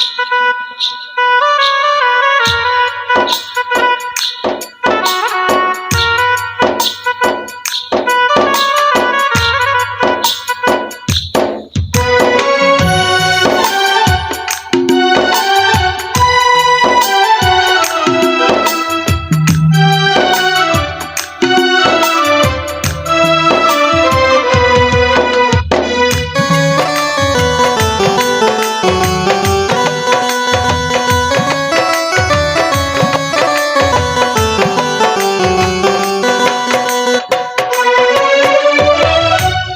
Thank you.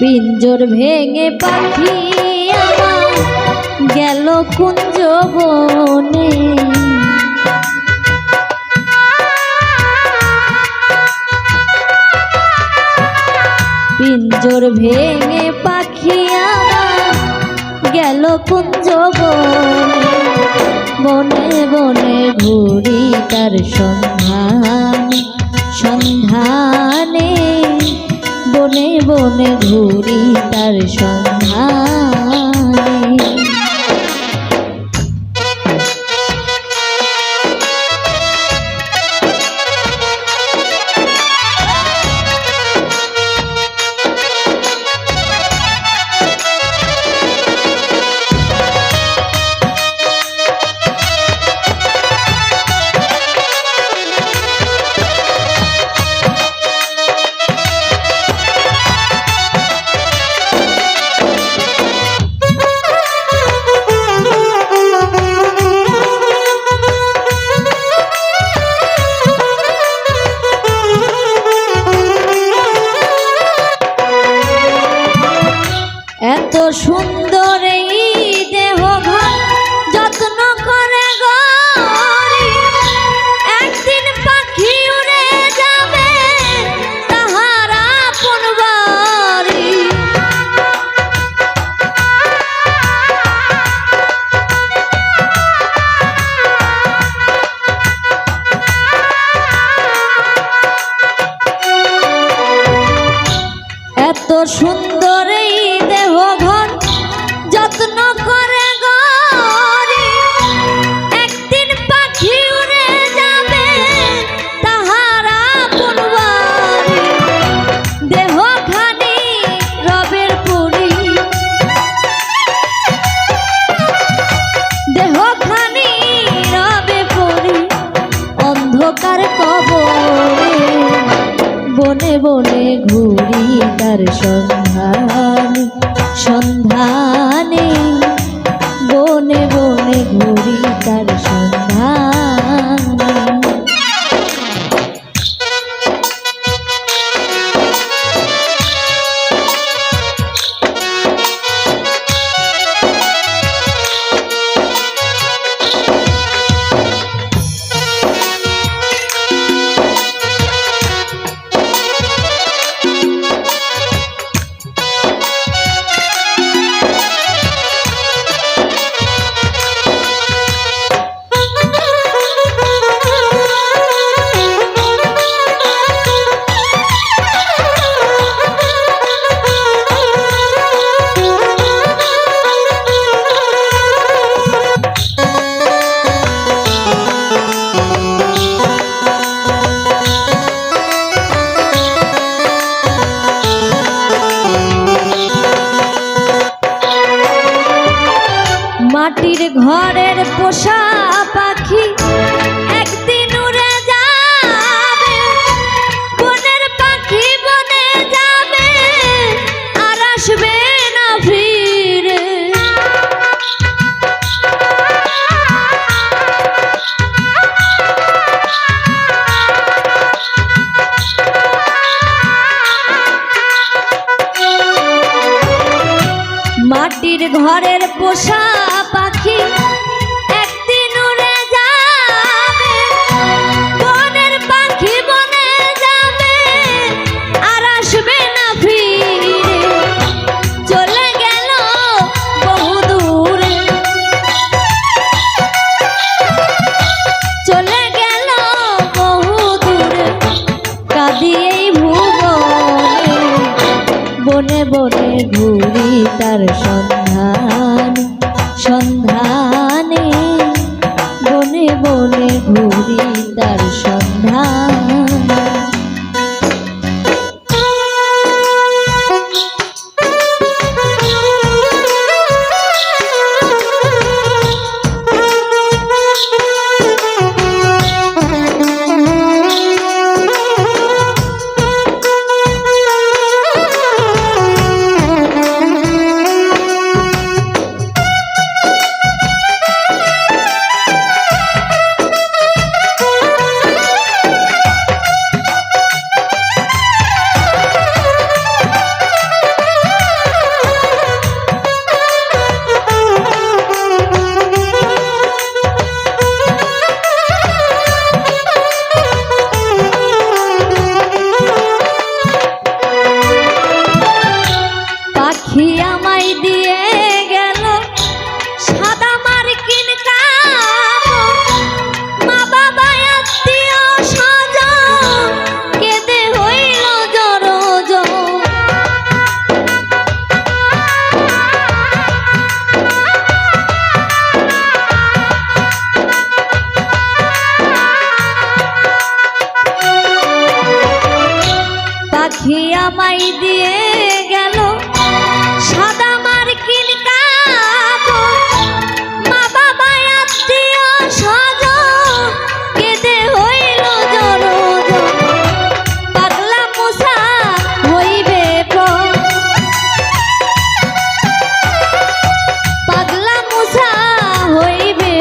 পিঞ্জর ভেঙে পাখি আমার গেল কুঞ্জ বনে পিঞ্জর ভেঙে পাখি আমার গেল কুঞ্জ বনে বনে বনে ঘুরি তার সন্ধান, সন্ধানে। বনে বনে ঘুরি তার সন্ধানে। সুন্দর এই দেহ যত্ন করে একদিন পাখি উড়ে যাবে তাহারা আপন বাড়ি। এত সুন্দর সন্ধানে মাটির ঘরের পোষা পাখি। বনে ঘুরি তার সন্ধান। পাখি আমায় দিয়ে গেল। সাদা মার্কিন মা বাবা আত্মীয় সজ কেঁদে হইল জন পাগলা মোসা হইবে পাগলা মোসা হইবে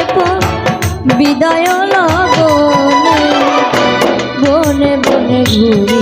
বিদায় লগনে, বনে বনে ঘুরি